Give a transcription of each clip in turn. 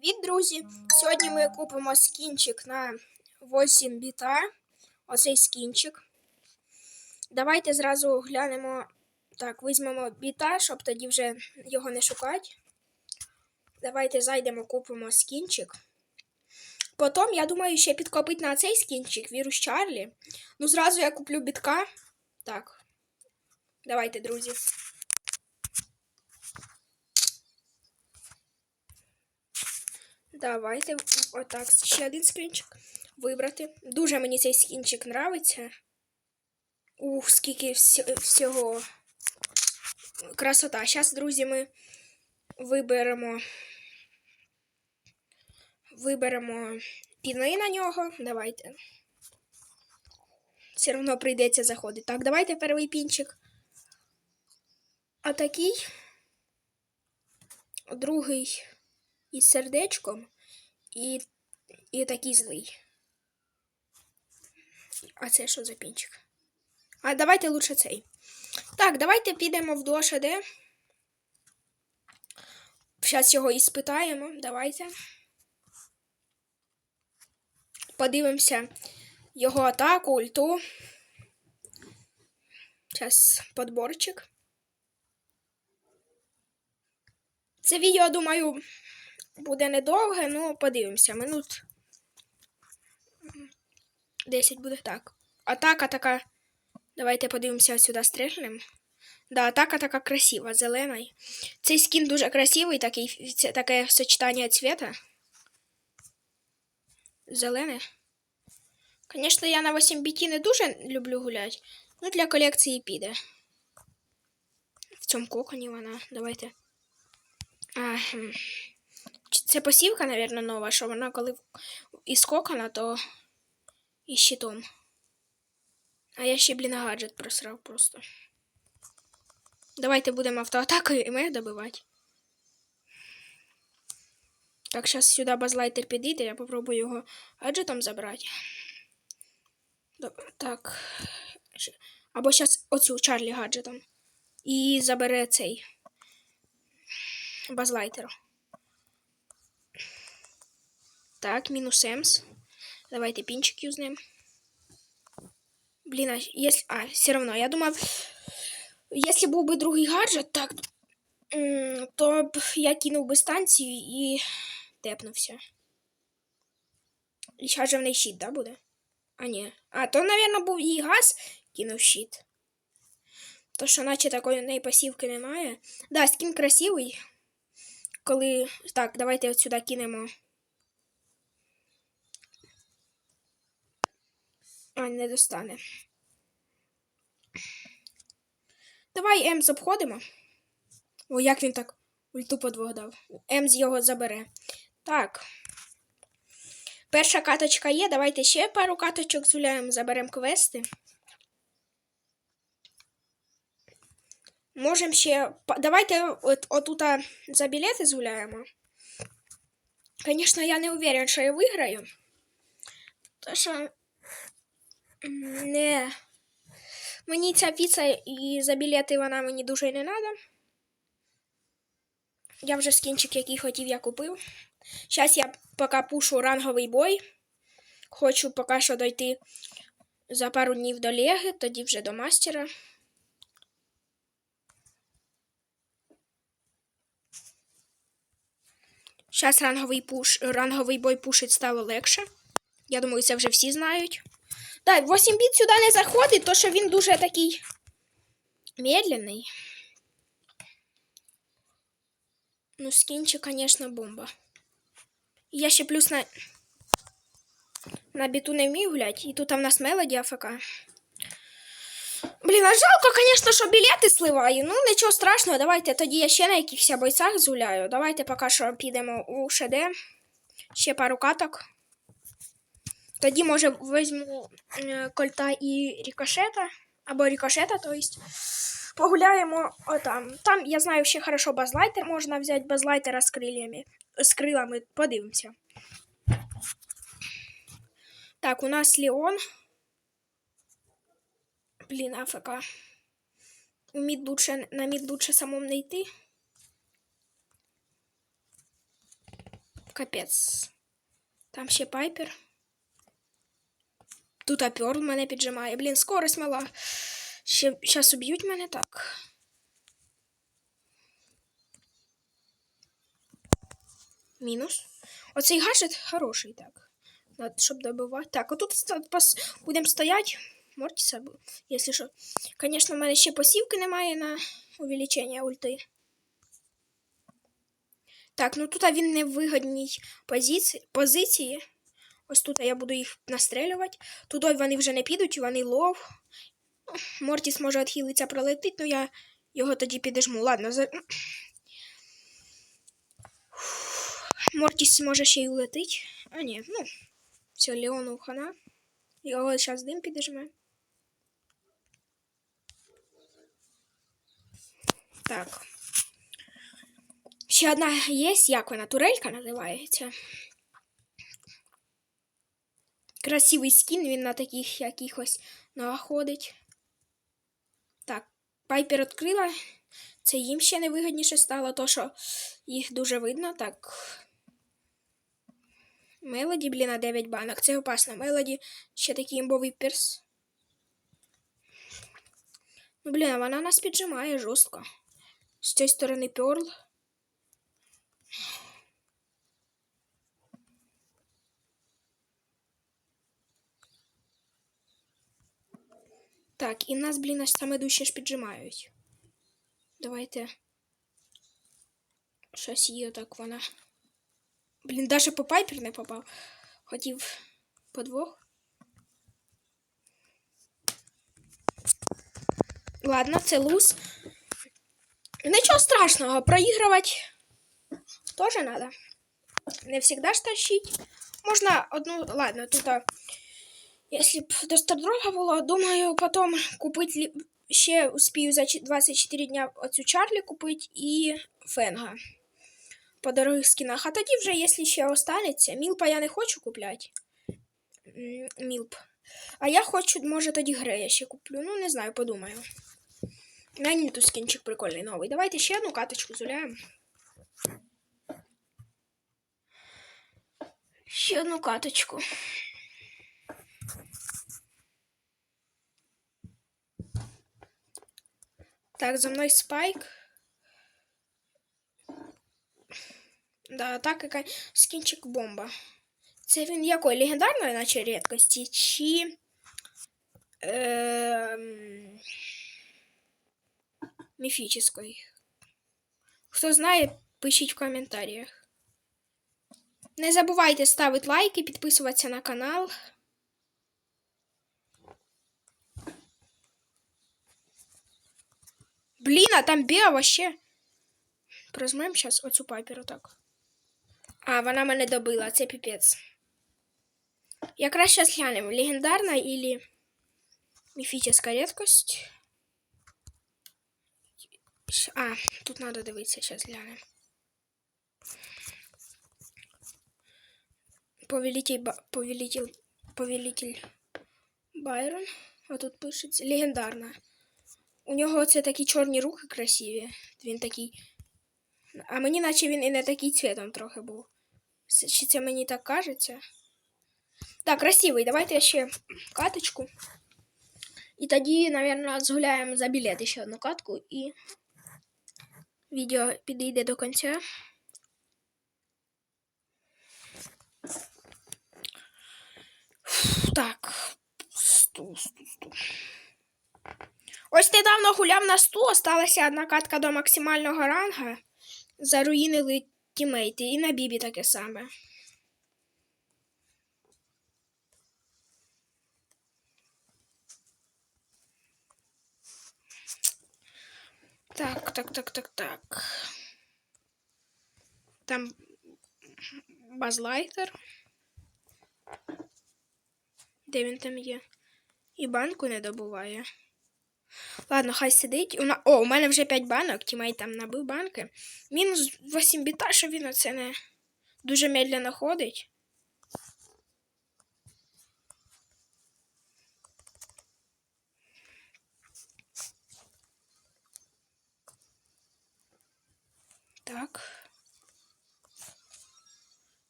Привіт, друзі! Сьогодні ми купимо скінчик на 8 біта. Оцей скінчик. Давайте зразу глянемо. Так, візьмемо біта, щоб тоді вже його не шукати. Давайте зайдемо, купимо скінчик. Потім, я думаю, ще підкопить на цей скінчик вірус Чарлі. Ну, зразу я куплю бітка. Так. Давайте, друзі. Давайте отак ще один скрінчик вибрати. Дуже мені цей скінчик нравиться. Ух, скільки вс- всього. Красота. Зараз, друзі, ми виберемо. Виберемо піни на нього. Давайте. Все одно прийдеться заходити. Так, давайте перший пінчик. А такий. Другий із сердечком і, і такий злий. А це що за пінчик? А давайте лучше цей. Так, давайте підемо в ДОШД. Зараз його і спитаємо. Давайте. Подивимося його атаку, ульту. Зараз подборчик. Це відео, думаю, буде недовге, ну подивимося. Минут 10 буде так. Атака така. Давайте подивимося сюди стрельнем. Да, атака така красива, зелена. Цей скін дуже красивий, такий, таке сочетання цвета. Зелене. Звісно, я на 8 біті не дуже люблю гуляти. Ну, для колекції піде. В цьому коконі вона. Давайте. А, Це посівка, мабуть, нова, що вона коли із кокона, то і щитом. А я ще, блін, гаджет просрав просто. Давайте будемо автоатакою і ми добивати. Так, зараз сюди базлайтер підійде, я попробую його гаджетом забрати. Добре, так. Або зараз оцю Чарлі гаджетом. І забере цей базлайтер. Так, мінус Емс. Давайте пінчик юзнем. Блін, а если... А, все равно, я думав, если був би другий гаджет, так, то б я кинув би станцію і тепнувся. І зараз же в неї щит, да, буде? А, ні. А, то, напевно, був її газ, кинув щит. То, що наче такої в неї пасівки немає. Да, скін красивий. Коли. Так, давайте от сюди кинемо. А, не достане. Давай Емз обходимо. О, як він так ульту по двох дав. Емз його забере. Так. Перша каточка є. Давайте ще пару каточок зуляємо, заберемо квести. Можемо ще. Давайте от, отута за білети згуляємо. Звісно, я не уверен, що я виграю. То що. Не. Мені ця піца і за білети вона мені дуже не треба. Я вже скінчик, який хотів, я купив. Зараз я поки пушу ранговий бой. Хочу поки що дойти за пару днів до Леги, тоді вже до мастера. Зараз ранговий, пуш, ранговий бой пушить стало легше. Я думаю, це вже всі знають. Так, 8 біт сюди не заходить, то що він дуже такий медленний. Ну, скінчик, звісно, бомба. Я ще плюс на, на біту не вмію гуляти. І тут в нас мелоді АФК. Блін, а жалко, звісно, що білети сливаю. Ну, нічого страшного, давайте тоді я ще на якихось бойцях згуляю. Давайте поки що підемо у ШД. Ще пару каток. Тоді, може, візьму е, кольта і рікошета. Або рікошета, то есть. Погуляємо отам. Там, я знаю, ще хорошо базлайтер можна взяти базлайтера з крилами. З крилами. Подивимося. Так, у нас Леон. Блін, АФК. Мід лучше, на мід лучше самому не йти. Капець. Там ще пайпер. Тут аперл мене піджимає. Блін, скорость мала. Ще зараз уб'ють мене так. Мінус. Оцей гаджет хороший, так. Надо, щоб добивати. Так, отут будемо стояти. Мортіса, якщо що. Звісно, в мене ще посівки немає на увеличення ульти. Так, ну тут він не в вигідній позиції. Ось тут я буду їх настрелювати. Туди вони вже не підуть, вони лов. Мортіс може відхилитися, пролетить, ну я його тоді підожму. Ладно, за... Мортіс може ще й улетить. А ні, ну, все, Леону хана. Його зараз дим підожме. Так. Ще одна є, як вона, турелька називається. Красивий скін, він на таких якихось находить. Так, Пайпер відкрила. Це їм ще невигідніше стало, то що їх дуже видно. Так. Мелоді, блін, на 9 банок. Це опасно. Мелоді ще такий імбовий перс. Ну, блін, вона нас піджимає жорстко. З цієї сторони перл. Так, і нас, блін, аж саме дужче ж піджимають. Давайте. Щось її так вона. Блін, даже по пайпер не попав. Хотів по двох. Ладно, це луз. Нічого страшного, проігрувати теж треба. Не завжди ж тащить. Можна одну. Ладно, тут. Якщо б до Стардрога було, думаю, потім купити ще успію за 24 дня оцю Чарлі купити і Фенга по дорогих скінах. А тоді вже, якщо ще останеться, Мілпа я не хочу купляти. Мілп. А я хочу, може, тоді Грея ще куплю. Ну, не знаю, подумаю. Мені тут скінчик прикольний новий. Давайте ще одну каточку зуляємо. Ще одну каточку. Так, за мною спайк. Да, так яка скінчик бомба. Це він якої легендарної, наче рідкості, чи. Ем... Міфічної. Хто знає, пишіть в коментарях. Не забувайте ставити лайки, підписуватися на канал. Блін, а там біа вообще. Прозмем зараз оцю паперу так. А, вона мене добила, це піпець. Якраз зараз глянемо, легендарна или міфічна рідкость. А, тут треба дивитися, зараз глянемо. Повелитель, повелитель, повелитель Байрон. А тут пишеться легендарна. У нього це такі чорні руки красиві. Він такий. А мені наче він і не такий цвітом трохи був. Чи це мені так кажеться? Так, красивий. Давайте ще каточку. І тоді, мабуть, згуляємо за білет ще одну катку і відео підійде до кінця. Так. Сту, сту, сту. Ось недавно гуляв на 100, осталася одна катка до максимального ранга. Заруїнили тімейти. І на Бібі таке саме. Так, так, так, так, так. Там базлайтер. Де він там є? І банку не добуває. Ладно, хай сидить. У на... О, у мене вже 5 банок, тімей там набив банки. Мінус 8 біта, що він оце не дуже медленно ходить. Так.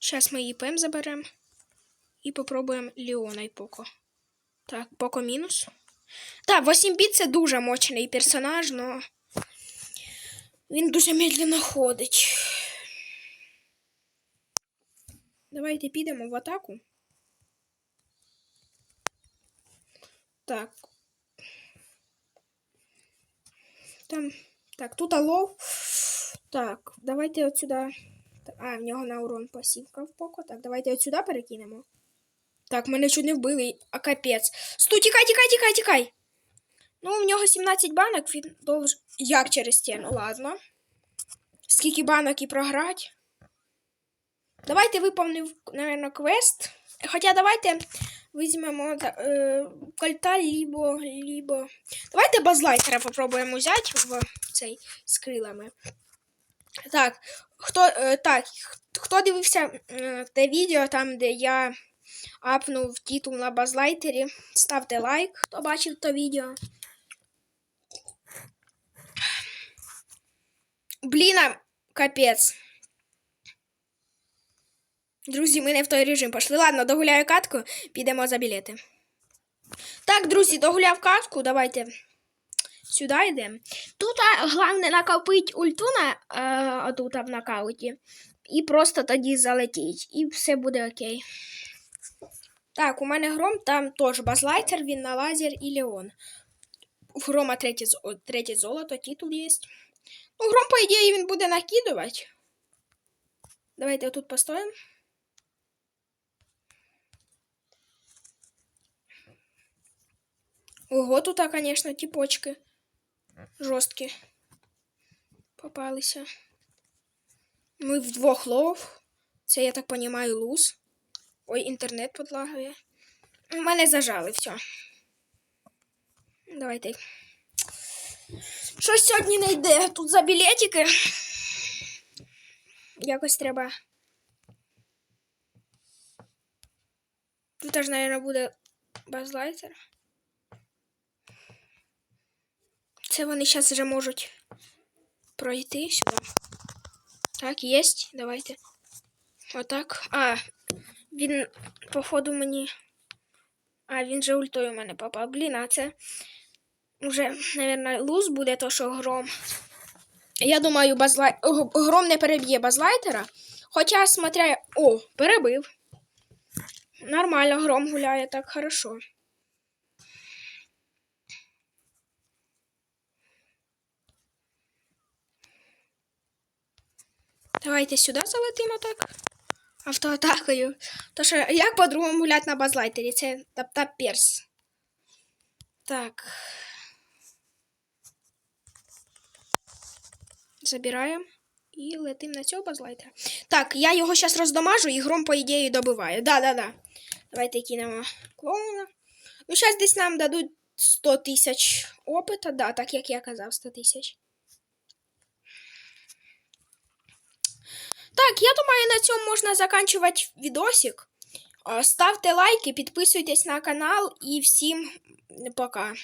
Зараз ми її ПМ заберемо. І попробуємо Леона і Поко. Так, Поко мінус. Так, 8 біт це дуже мощний персонаж, но він дуже медленно ходить. Давайте підемо в атаку. Так. Там. Так, тут алов. Так, давайте от сюди. А, в нього на урон пасівка в поко. Так, давайте от сюди перекинемо. Так, мене чуть не вбили, а капець. Стой, тікай, тікай, тікай, тікай. Ну, в нього 17 банок, він должен... Як через стіну, ладно. Скільки банок і програть. Давайте виповнив, наверное, квест. Хоча давайте візьмемо е, кольта, либо, либо... Давайте базлайтера попробуємо взяти в цей з крилами. Так, хто, е, так, хто дивився е, те відео, там, де я апнув титул на базлайтері, ставте лайк, хто бачив то відео. Блін, капець. Друзі, ми не в той режим пішли. Ладно, догуляю катку, підемо за білети. Так, друзі, догуляв катку, давайте сюди йдемо. Тут головне накопити ульту на а, тут в нокауті. І просто тоді залетіть. І все буде окей. Так, у мене гром, там теж базлайтер, він на лазер і Леон. У грома третє, третє золото, титул є. Ну, гром, по ідеї, він буде накидувати. Давайте отут постоїмо. Ого, тут, конечно, типочки жорсткі попалися. Ми вдвох лов. Це, я так понимаю, луз. Ой, інтернет подлагує. У мене зажали все. Давайте. Щось сьогодні не йде. Тут за білетики. Якось треба. Тут аж, мабуть, буде базлайтер. Це вони зараз вже можуть пройти сюди. Так, єсть. Давайте. Отак. А, він, походу, мені. А, він же ультою мене попав. Блін, а це вже, мабуть, луз буде, то що гром. Я думаю, базлай... Гром не переб'є базлайтера. Хоча, смотря. О, перебив. Нормально, гром гуляє так хорошо. Давайте сюди залетимо так. Автоатакою. То що як по-другому гуляти на базлайтері? Це тап-тап перс. Так. Забираємо. І летим на цього базлайтера. Так, я його зараз роздамажу і гром, по ідеї, добиває. Да-да-да. Давайте кинемо клоуна. Ну, зараз десь нам дадуть 100 тисяч опита. Да, так як я казав, 100 тисяч. Так, я думаю, на цьому можна заканчувати відосик. Ставте лайки, підписуйтесь на канал і всім пока.